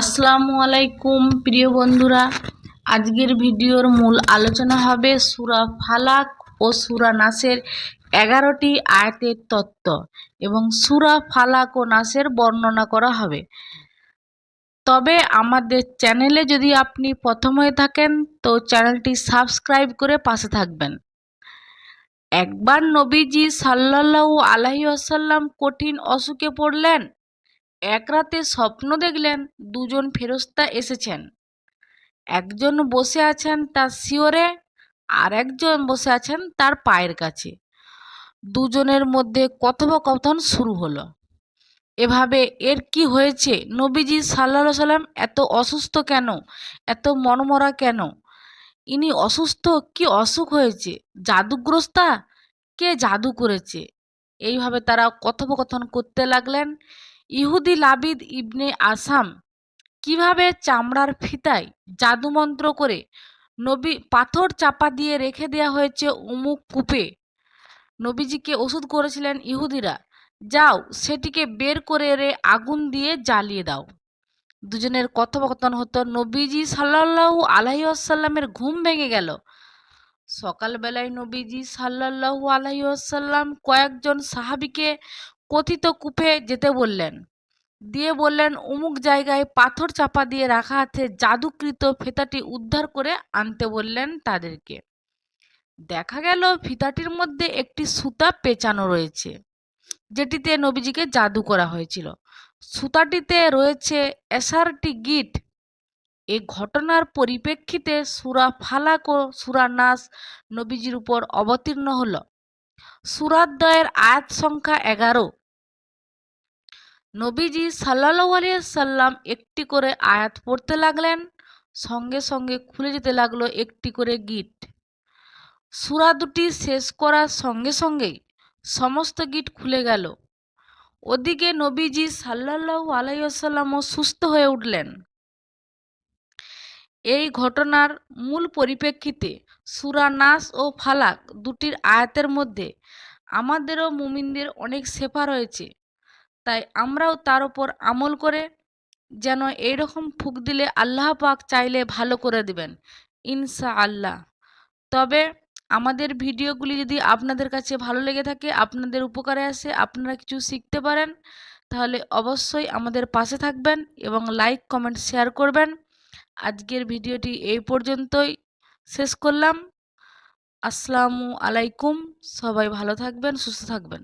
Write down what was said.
আসসালামু আলাইকুম, প্রিয় বন্ধুরা। আজকের ভিডিওর মূল আলোচনা হবে সুরা ফালাক ও সুরা নাসের এগারোটি আয়াতের তত্ত্ব এবং সুরা ফালাক ও নাসের বর্ণনা করা হবে। তবে আমাদের চ্যানেলে যদি আপনি প্রথম হয়ে থাকেন, তো চ্যানেলটি সাবস্ক্রাইব করে পাশে থাকবেন। একবার নবীজি সাল্লাল্লাহু আলাইহি আসাল্লাম কঠিন অসুখে পড়লেন এক রাতে স্বপ্ন দেখলেন দুজন ফেরস্তা এসেছেন। একজন বসে আছেন তার শিওরে, আর একজন বসে আছেন তার পায়ের কাছে। দুজনের মধ্যে কথোপকথন শুরু হলো। এভাবে এর কি হয়েছে? নবীজি সাল্লা সাল্লাম এত অসুস্থ কেন? এত মনমরা কেন? ইনি অসুস্থ? কি অসুখ হয়েছে? জাদুগ্রস্তা? কে জাদু করেছে? এইভাবে তারা কথোপকথন করতে লাগলেন। ইহুদি লাবিদ ইবনে আসাম কীভাবে চামড়ার ফিতায় জাদুমন্ত্র করে নবী পাথর চাপা দিয়ে রেখে দেওয়া হয়েছে উমুক কূপে? নবীজিকে ওষুধ করেছিলেন ইহুদিরা। যাও, সেটিকে বের করে রে আগুন দিয়ে জ্বালিয়ে দাও। দুজনের কথোপকথন হতো, নবীজি সাল্লাল্লাহু আলাইহি আসাল্লামের ঘুম ভেঙে গেল। সকালবেলায় নবীজি সাল্লাল্লাহু আলাইহি আসাল্লাম কয়েকজন সাহাবিকে কথিত কূপে যেতে বললেন। দিয়ে বললেন, অমুক জায়গায় পাথর চাপা দিয়ে রাখা আছে, জাদুকৃত ফিতাটি উদ্ধার করে আনতে বললেন তাদেরকে। দেখা গেল ফিতাটির মধ্যে একটি সুতা পেঁচানো রয়েছে, যেটিতে নবীজিকে জাদু করা হয়েছিল। সুতাটিতে রয়েছে এসারটি গিট। এ ঘটনার পরিপ্রেক্ষিতে সুরা ফালাক ও সুরা নাস নবীজির উপর অবতীর্ণ হল। সুরাদ্বয়ের আয়াত সংখ্যা এগারো। নবীজি সাল্লাহ সাল্লাম একটি করে আয়াত পড়তে লাগলেন, সঙ্গে সঙ্গে খুলে যেতে লাগল একটি করে গিট সুরা দুটি শেষ করার সঙ্গে সঙ্গেই সমস্ত গিট খুলে গেল। ওদিকে নবীজি সাল্লাহ আলাইসাল্লামও সুস্থ হয়ে উঠলেন। এই ঘটনার মূল পরিপ্রেক্ষিতে সুরা নাস ও ফালাক দুটির আয়াতের মধ্যে আমাদেরও মুমিনদের অনেক সেফা রয়েছে। তাই আমরাও তার উপর আমল করে যেন এইরকম ফুক দিলে আল্লাহ পাক চাইলে ভালো করে দিবেন ইনসা আল্লাহ তবে আমাদের ভিডিওগুলি যদি আপনাদের কাছে ভালো লেগে থাকে, আপনাদের উপকারে আসে, আপনারা কিছু শিখতে পারেন, তাহলে অবশ্যই আমাদের পাশে থাকবেন এবং লাইক, কমেন্ট, শেয়ার করবেন। আজকের ভিডিওটি এই পর্যন্তই। শেষ করলাম। আসসালামু আলাইকুম। সবাই ভালো থাকবেন সুস্থ থাকবেন।